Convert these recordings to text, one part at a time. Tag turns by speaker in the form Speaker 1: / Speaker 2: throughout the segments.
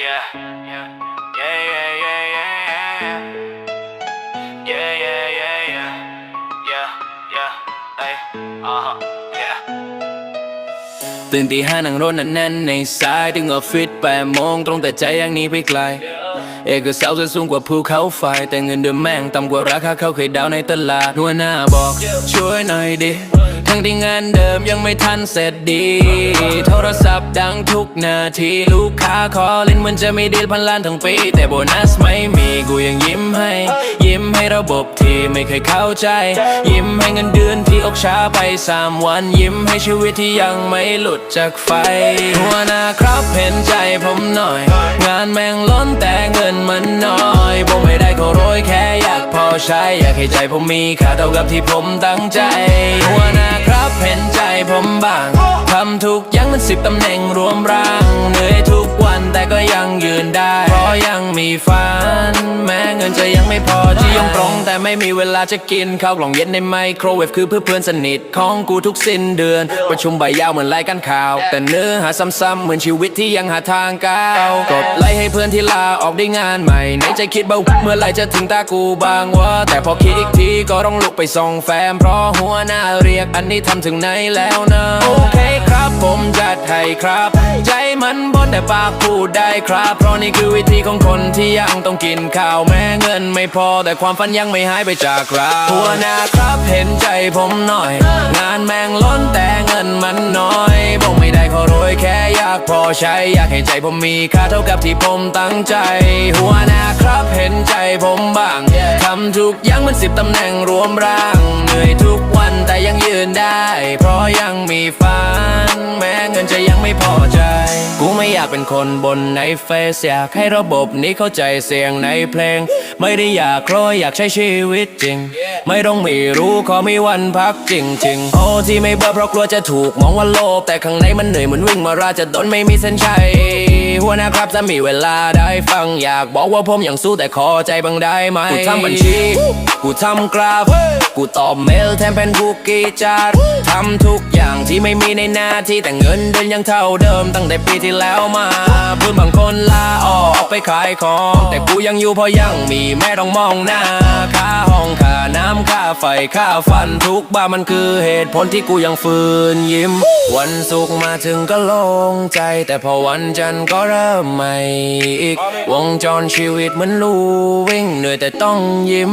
Speaker 1: Yeah, yeah, yeah, yeah, yeah, yeah, yeah, yeah, yeah, yeah, yeah, yeah, yeah, hey, uh huh, yeah. ตื่นตีห้านั่งรถแน่นๆในสายถึงออฟฟิศแปดโมงตรงแต่ใจยังหนี้ไปไกล เอกสาวจะสูงกว่าภูเขาไฟ แต่เงินเดือนแม่งต่ำกว่าราคาเขาเคยดาวในตลาดหัวหน้าบอก ช่วยหน่อยดิ ทั้งที่งานเดิมยังไม่ทันเสร็จดี โทรศัพท์ดังทุกนาที ลูกค้าขอเล่นเหมันจะมีดีลพันล้านทั้งปี แต่โบนัสไม่มีกูยังยิ้มให้ ยิ้มให้ระบบที่ไม่เคยเข้าใจ ยิ้มให้เงินเดือนที่อกช้าไปสามวัน ยิ้มให้ชีวิตที่ยังไม่หลุดจากไฟ หัวหน้าครับเห็นใจผมหน่อย งานแม่งล้นแต่เงินมันน้อยผมไม่ได้ขอโรยแค่อยากพอใช้ อยากให้ใจผมมีค่าเท่ากับที่ผมตั้งใจ หัวหน้า เห็นใจผมบ้างทำทุกอย่างมันสิบตำแหน่งรวมร่าง เหนื่อยทุกวันแต่ก็ยังยืนได้ เพราะยังมีฝันแม้ เงินจะยังไม่พอที่ยังตรง แต่ไม่มีเวลาจะกินข้าวกล่องเย็นในไมโครเวฟคือเพื่อเพื่อนสนิทของกูทุกสิ้นเดือน ประชุมใบยาวเหมือนรายการข่าว แต่เนื้อหาซ้ำๆเหมือนชีวิตที่ยังหาทางก้าวกดไล่ให้เพื่อนที่ลาออกได้งานใหม่ในใจคิดเบาเมื่อไหรจะถึงตากูบ้างวะแต่พอคิดอีกทีก็ต้องลุกไปส่งแฟมเพราะหัวหน้าเรียกอันนี้ทำถึงไหนแล้วนะโอเคครับผมจัดให้ครับใจ มันบนแต่ปากพูดได้ครับ เพราะนี่คือวิธีของคนที่ยังต้องกินข้าวแม้เงินไม่พอแต่ความฝันยังไม่หายไปจากเราหัวหน้าครับเห็นใจผมหน่อย งานแม่งล้นแต่เงินมันน้อยบอกไม่ได้ขอโรยแค่อยากพอใช้อยากให้ใจผมมีค่าเท่ากับที่ผมตั้งใจ หัวหน้าครับเห็นใจผมบ้างทำทุกอย่างมันสิบตำแหน่งรวมร่างเหนื่อยทุกวันแต่ยังยืนได้ เพราะยังมีฝัน แม้เงินจะยังไม่พอจกูไม่อยากเป็นคนบนในเฟซอยากให้ระบบนี้เข้าใจเสียงในเพลง ไม่ได้อยากโรยอยากใช้ชีวิตจริง ไม่ต้องมีรู้ขอมีวันพักจริงๆโอ้ที่ไม่เบื่อเพราะกลัวจะถูกมองว่าโลภแต่ข้างในมันเหนื่อยเหมือนวิ่งมาราจะดนไม่มีเส้นชัยหัวหน้าครับจะมีเวลาได้ฟังอยากบอกว่าผมยังสู้แต่ขอใจบังได้ไหมกูทำบัญชีกูทำกราฟ กูตอบเมลแทนเป็นบุกกีจาร์ทำทุกอย่างที่ไม่มีในหน้าที่แต่เงินเดือนยังเท่าเดิมตั้งแต่ปีที่แล้วมา เพื่อนบางคนลาออกไปขายของ แต่กูยังอยู่เพราะยังมีแม่ต้องมองหน้าค่าห้องค่าน้ำค่าไฟค่าฟันทุกบ้ามันคือเหตุผลที่กูยังฝืนยิ้ม วันศุกร์มาถึงก็โล่งใจ แต่พอวันจันทร์ก็เริ่มใหม่อีก วงจรชีวิตเหมือนลูวิ่งเหนื่อยแต่ต้องยิ้ม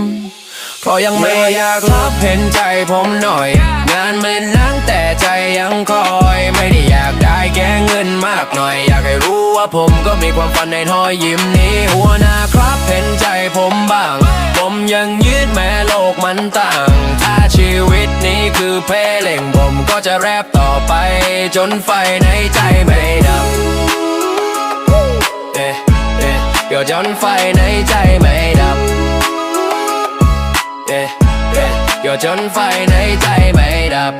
Speaker 1: พราะยังไม่อยากรับเห็นใจผมหน่อย งานไม่นั่งแต่ใจยังคอย ไม่ได้อยากได้แค่เงินมากหน่อย อยากให้รู้ว่าผมก็มีความฝันในทอยยิ้มนี้ หัวหน้าครับเห็นใจผมบ้าง ผมยังยืดแม้โลกมันต่าง ถ้าชีวิตนี้คือเพลงผมก็จะแรปต่อไป จนไฟในใจไม่ดับเอ๊ะเอ๊ะเดี๋ยวจนไฟในใจไม่ดับ จนไฟในใจไม่ดับ